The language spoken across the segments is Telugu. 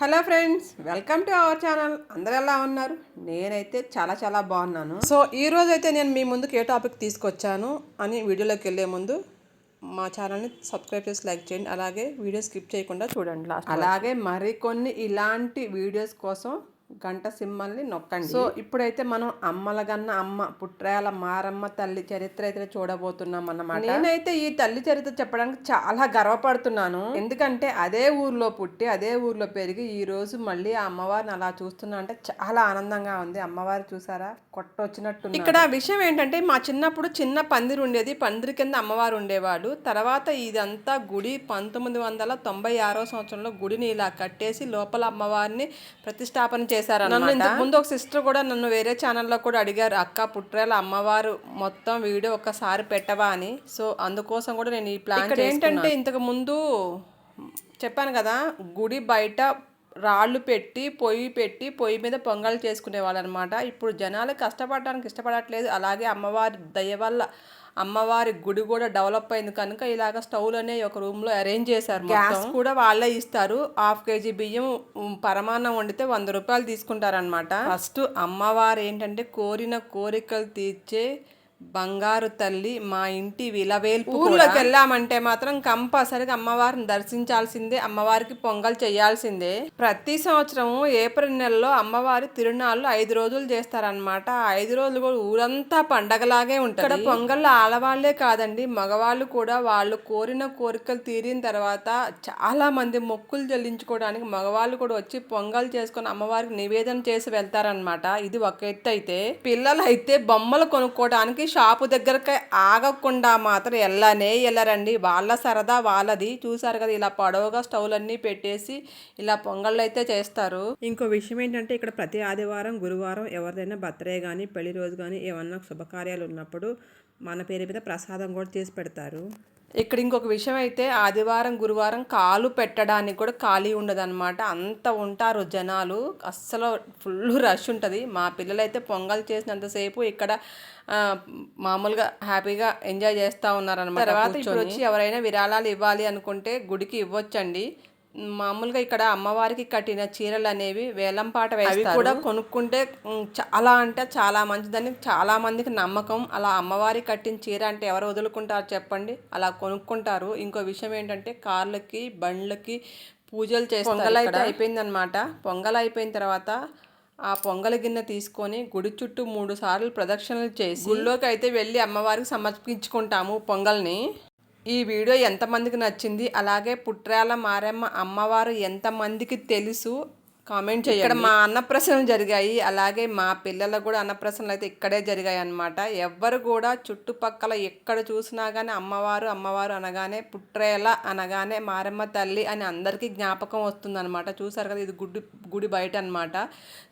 Hello friends welcome to our channel. అందరు ఎలా ఉన్నారు? నేనైతే చాలా చాలా బాగున్నాను. సో ఈ రోజు అయితే నేను మీ ముందుకు ఏ టాపిక్ తీసుకొచ్చాను అని వీడియోలోకి వెళ్ళే ముందు మా ఛానల్ని సబ్స్క్రైబ్ చేసి లైక్ చేయండి. అలాగే వీడియో స్కిప్ చేయకుండా చూడండి లాస్ట్ అలాగే మరికొన్ని ఇలాంటి వీడియోస్ కోసం గంట సింహల్ని నొక్కండి. సో ఇప్పుడైతే మనం అమ్మలగన్న అమ్మ పుట్రాల మారమ్మ తల్లి చరిత్ర అయితే చూడబోతున్నాం అన్నమాట. నేనైతే ఈ తల్లి చరిత్ర చెప్పడానికి చాలా గర్వపడుతున్నాను. ఎందుకంటే అదే ఊర్లో పుట్టి అదే ఊర్లో పెరిగి ఈ రోజు మళ్ళీ ఆ అమ్మవారిని అలా చూస్తున్నా అంటే చాలా ఆనందంగా ఉంది. అమ్మవారు చూసారా? కొట్టొచ్చినట్టు ఇక్కడ విషయం ఏంటంటే మా చిన్నప్పుడు చిన్న పందిరి ఉండేది. పందిరి కింద అమ్మవారు ఉండేవాడు. తర్వాత ఇదంతా గుడి పంతొమ్మిది వందల తొంభై ఆరో సంవత్సరంలో గుడిని ఇలా కట్టేసి లోపల అమ్మవారిని ప్రతిష్టాపన చేశారు. నన్ను ఇంతకు ముందు ఒక సిస్టర్ కూడా నన్ను వేరే ఛానల్లో కూడా అడిగారు అక్క పుట్రేల అమ్మవారు మొత్తం వీడియో ఒకసారి పెట్టవా అని. సో అందుకోసం కూడా నేను ఈ ప్లాన్ ఇక్కడ ఏంటంటే ఇంతకు ముందు చెప్పాను కదా గుడి బయట రాళ్ళు పెట్టి పొయ్యి పెట్టి పొయ్యి మీద పొంగల్ చేసుకునేవాళ్ళు అనమాట ఇప్పుడు జనాలు కష్టపడడానికి ఇష్టపడట్లేదు. అలాగే అమ్మవారి దయ వల్ల అమ్మవారి గుడి కూడా డెవలప్ అయింది కనుక ఇలాగ స్టవ్లు అనే ఒక రూమ్లో అరేంజ్ చేశారు గ్యాస్ కూడా వాళ్ళే ఇస్తారు. హాఫ్ కేజీ బియ్యం పరమాన్నం వండితే వంద రూపాయలు తీసుకుంటారనమాట ఫస్ట్ అమ్మవారు ఏంటంటే కోరిన కోరికలు తీర్చే బంగారు తల్లి మా ఇంటి విలవేల్పు ఊర్లోకి వెళ్ళామంటే మాత్రం కంపల్సరిగా అమ్మవారిని దర్శించాల్సిందే అమ్మవారికి పొంగల్ చేయాల్సిందే. ప్రతి సంవత్సరం ఏప్రిల్ నెలలో అమ్మవారి తిరునాళ్ళు ఐదు రోజులు చేస్తారనమాట ఆ ఐదు రోజులు కూడా ఊరంతా పండగలాగే ఉంటుంది. ఇక్కడ పొంగల్ ఆడవాళ్ళే కాదండి మగవాళ్ళు కూడా వాళ్ళు కోరిన కోరికలు తీరిన తర్వాత చాలా మంది మొక్కులు చెల్లించుకోవడానికి మగవాళ్ళు కూడా వచ్చి పొంగల్ చేసుకొని అమ్మవారికి నివేదన చేసి వెళ్తారనమాట ఇది ఒక ఎత్తు అయితే. పిల్లలు అయితే బొమ్మలు కొనుక్కోవడానికి షాపు దగ్గరకి ఆగకుండా మాత్రం వెళ్ళనే వెళ్ళరండి వాళ్ళ సరదా వాళ్ళది. చూసారు కదా ఇలా పొడవుగా స్టవ్లన్నీ పెట్టేసి ఇలా పొంగళ్ళు అయితే చేస్తారు. ఇంకో విషయం ఏంటంటే ఇక్కడ ప్రతి ఆదివారం గురువారం ఎవరిదైనా బర్త్డే కానీ పెళ్ళి రోజు కానీ ఏమన్నా శుభకార్యాలు ఉన్నప్పుడు మన పేరు మీద ప్రసాదం కూడా చేసి పెడతారు. ఇక్కడ ఇంకొక విషయం అయితే ఆదివారం గురువారం కాలు పెట్టడానికి కూడా ఖాళీ ఉండదన్నమాట. అంత ఉంటారు జనాలు. అస్సలు ఫుల్ రష్ ఉంటుంది. మా పిల్లలు అయితే పొంగల్ చేసినంతసేపు ఇక్కడ మామూలుగా హ్యాపీగా ఎంజాయ్ చేస్తూ ఉన్నారనమాట తర్వాత ఇప్పుడు వచ్చి ఎవరైనా విరాళాలు ఇవ్వాలి అనుకుంటే గుడికి ఇవ్వొచ్చండి. మామూలుగా ఇక్కడ అమ్మవారికి కట్టిన చీరలు అనేవి వేలంపాట అవి కూడా కొనుక్కుంటే చాలా అంటే చాలా మంచిదని చాలా మందికి నమ్మకం. అలా అమ్మవారి కట్టిన చీర అంటే ఎవరు వదులుకుంటారు చెప్పండి? అలా కొనుక్కుంటారు. ఇంకో విషయం ఏంటంటే కార్లకి బండ్లకి పూజలు చేస్తారు పొంగల్ అయితే అయిపోయిందనమాట పొంగల్ అయిపోయిన తర్వాత ఆ పొంగల గిన్నె తీసుకొని గుడి చుట్టూ మూడు సార్లు ప్రదక్షిణలు చేసి గుళ్ళోకి అయితే వెళ్ళి అమ్మవారికి సమర్పించుకుంటాము పొంగల్ని. ఈ వీడియో ఎంతమందికి నచ్చింది? అలాగే పుట్రాల మారమ్మ అమ్మవారు ఎంతమందికి తెలుసు? కామెంట్ చేయండి. ఇక్కడ మా అన్నప్రసనలు జరిగాయి. అలాగే మా పిల్లలకు కూడా అన్నప్రసనలు అయితే ఇక్కడే జరిగాయి అన్నమాట ఎవ్వరు కూడా చుట్టుపక్కల ఎక్కడ చూసినా కానీ అమ్మవారు అమ్మవారు అనగానే పుట్రేల అనగానే మారమ్మ తల్లి అని అందరికీ జ్ఞాపకం వస్తుందన్నమాట. చూసారు కదా ఇది గుడి గుడి బయట అన్నమాట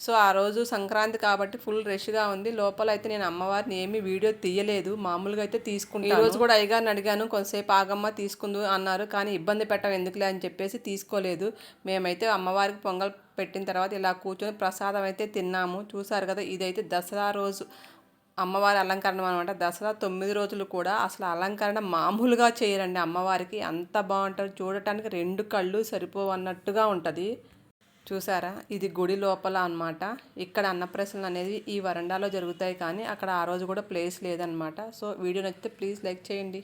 సో ఆ రోజు సంక్రాంతి కాబట్టి ఫుల్ రష్గా ఉంది. లోపల అయితే నేను అమ్మవారిని ఏమీ వీడియో తీయలేదు. మామూలుగా అయితే తీసుకుంటాను. ఈ రోజు కూడా అయ్యగారిని అడిగాను కొంతసేపు ఆగమ్మ తీసుకుందు అన్నారు. కానీ ఇబ్బంది పెట్టం ఎందుకులే అని చెప్పేసి తీసుకోలేదు. మేమైతే అమ్మవారికి పొంగల్ పెట్టిన తర్వాత ఇలా కూర్చొని ప్రసాదం అయితే తిన్నాము. చూసారు కదా ఇదైతే దసరా రోజు. అమ్మవారి అలంకరణ అనమాట దసరా తొమ్మిది రోజులు కూడా అసలు అలంకరణ మామూలుగా చేయరండి అమ్మవారికి. అంత బాగుంటుంది. చూడటానికి రెండు కళ్ళు సరిపోవు అన్నట్టుగా ఉంటుంది. చూసారా? ఇది గుడి లోపల అనమాట ఇక్కడ అన్నప్రసనలు అనేది ఈ వరండాలో జరుగుతాయి కానీ అక్కడ ఆ రోజు కూడా ప్లేస్ లేదనమాట సో వీడియో నచ్చితే ప్లీజ్ లైక్ చేయండి.